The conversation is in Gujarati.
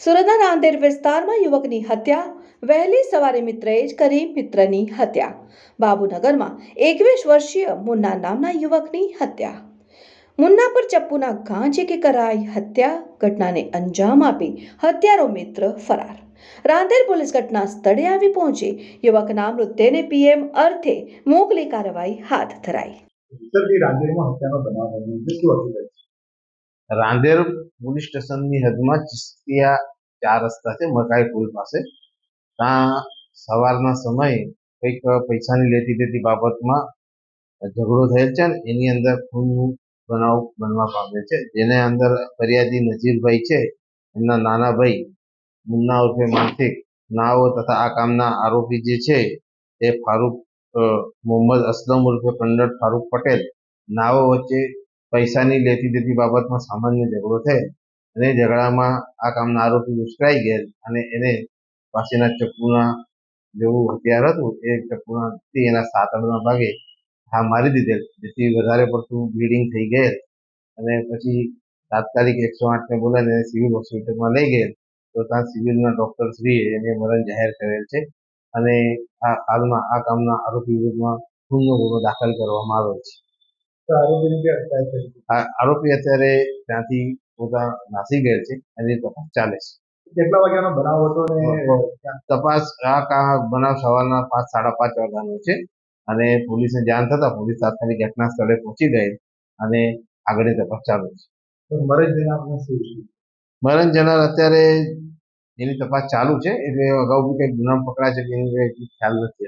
સુરતના રાંદેર વિસ્તારમાં યુવકની હત્યા, વહેલી સવારે મિત્રએ જ કરી મિત્રની હત્યા. બાબુનગરમાં એકવીસ વર્ષીય મુન્ના નામના યુવકની હત્યા. મુન્ના પર ચપ્પુના ઘા કે કરાઈ હત્યા ઘટનાને અંજામ આપી હત્યારો મિત્ર ફરાર. રાંદેર પોલીસ ઘટના સ્થળે આવી પહોંચી. યુવકના મૃતદેહને પીએમ અર્થે મોકલી કાર્યવાહી હાથ ધરાઈ. રાંદેર પોલીસ સ્ટેશનની હદમાં ચિસ્તિયા ચાર રસ્તા છે, મકાઈ પુલ પાસે. ત્યાં સવારના સમયે કંઈક પૈસાની લેતી દેતી બાબતમાં ઝઘડો થયેલ છે અને એની અંદર ખૂનનું બનાવ બનવા પામે છે. જેને અંદર ફરિયાદી નજીરભાઈ છે, એમના નાના ભાઈ મુન્ના ઉર્ફે માનસિક નાઓ તથા આ કામના આરોપી જે છે, એ ફારૂક મોહમ્મદ અસલમ ઉર્ફે પંડિત ફારૂક પટેલ નાઓ વચ્ચે પૈસાની લેતી દેતી બાબતમાં સામાન્ય ઝઘડો થયેલ અને ઝઘડામાં આ કામના આરોપી ઉશ્કેરાઈ ગયેલ અને એને પાસેના ચપ્પુના જેવું હથિયાર હતું એ ચપ્પુના થી એના સાતડના ભાગે હા મારી દીધેલ. જેથી વધારે પડતું બ્લીડિંગ થઈ ગયેલ. અને પછી તાત્કાલિક એકસો આઠને બોલાવીને સિવિલ હોસ્પિટલમાં લઈ ગયેલ. તો ત્યાં સિવિલના ડૉક્ટર શ્રીએ એને મરણ જાહેર કરેલ છે. અને આ હાલમાં આ કામના આરોપી વિરુદ્ધમાં ગુનો ગુનો દાખલ કરવામાં આવેલ છે. આરોપી અત્યારે ત્યાંથી પોતા નાસી ગયેલ છે અને તપાસ ચાલે છે. કેટલા વાગ્યાનો બનાવ હતો ને? તપાસ આ બનાવ સવારના પાંચ સાડા પાંચ વાગ્યાનો છે અને પોલીસને જાણ થતા પોલીસ તાત્કાલિક ઘટના સ્થળે પહોંચી ગઈ અને આગળની તપાસ ચાલુ છે. મરણ જનાર અત્યારે એની તપાસ ચાલુ છે એટલે અગાઉ બી કંઈક ગુનામ પકડા છે કે એની ખ્યાલ નથી